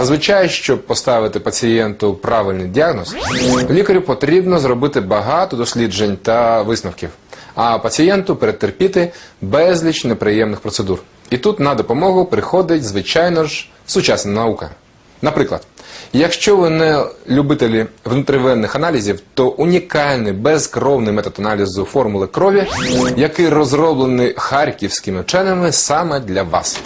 Зазвичай, щоб поставити пацієнту правильний діагноз, лікарю потрібно зробити багато досліджень та висновків, а пацієнту перетерпіти безліч неприємних процедур. І тут на допомогу приходить, звичайно ж, сучасна наука. Наприклад, якщо ви не любителі внутривенних аналізів, то унікальний безкровний метод аналізу формули крові, який розроблений харківськими вченими саме для вас.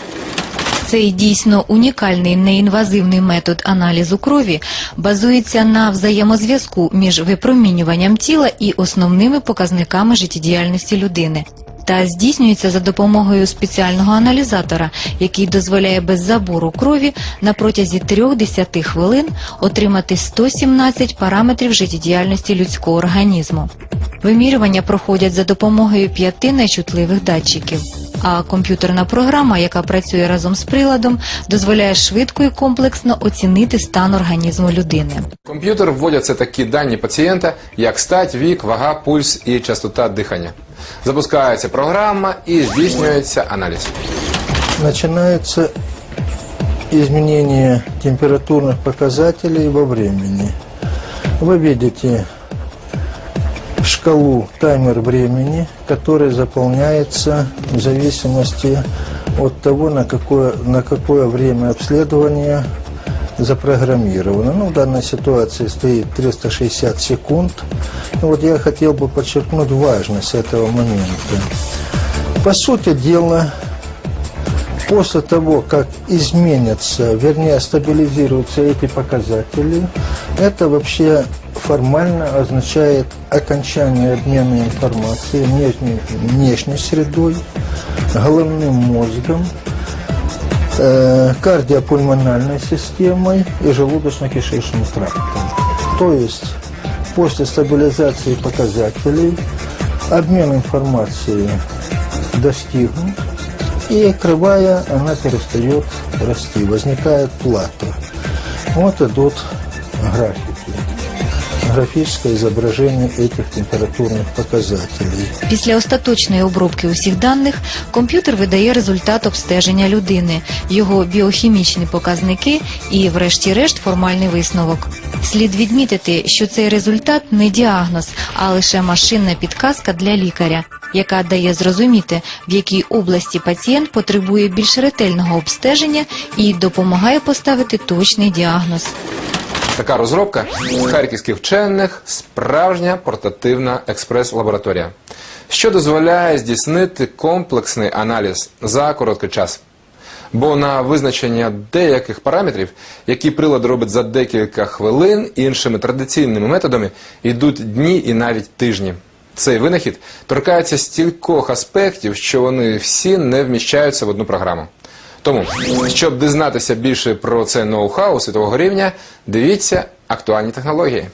Цей дійсно унікальний неінвазивний метод аналізу крові базується на взаємозв'язку між випромінюванням тіла і основними показниками життєдіяльності людини. Та здійснюється за допомогою спеціального аналізатора, який дозволяє без забору крові на протязі 3-10 хвилин отримати 117 параметрів життєдіяльності людського організму. Вимірювання проходять за допомогою п'яти найчутливих датчиків. А комп'ютерна програма, яка працює разом з приладом, дозволяє швидко і комплексно оцінити стан організму людини. В комп'ютер вводяться такі дані пацієнта, як стать, вік, вага, пульс і частота дихання. Запускається програма і здійснюється аналіз. начинается изменение температурных показателей во времени. Вы видите шкалу таймер времени, который заполняется в зависимости от того, на какое, на какое время обследования запрограммировано. Ну, в данной ситуации стоит 360 секунд. И вот я хотел бы подчеркнуть важность этого момента. По сути дела, После того, как изменятся, вернее, стабилизируются эти показатели, это вообще формально означает окончание обмена информацией внешней, внешней средой, головным мозгом, э, кардиопульмональной системой и желудочно-кишечным трактом. То есть после стабилизации показателей обмен информацией достигнут, и кривая, она перестает расти, возникает плата. Вот идут графики. Графическое изображение этих температурных показателей. Після остаточної обробки усіх даних комп'ютер видає результат обстеження людини, його біохімічні показники і, врешті-решт, формальний висновок. Слід відмітити, що цей результат не діагноз, а лише машинна підказка для лікаря, яка дає зрозуміти, в якій області пацієнт потребує більш ретельного обстеження і допомагає поставити точний діагноз. Така розробка харківських вчених справжня портативна експрес-лабораторія, що дозволяє здійснити комплексний аналіз за короткий час. Бо на визначення деяких параметрів, які прилад робить за декілька хвилин, іншими традиційними методами йдуть дні і навіть тижні. Цей винахід торкається стількох аспектів, що вони всі не вміщаються в одну програму. Тому, щоб дізнатися більше про це ноу-хау світового рівня, дивіться актуальні технології.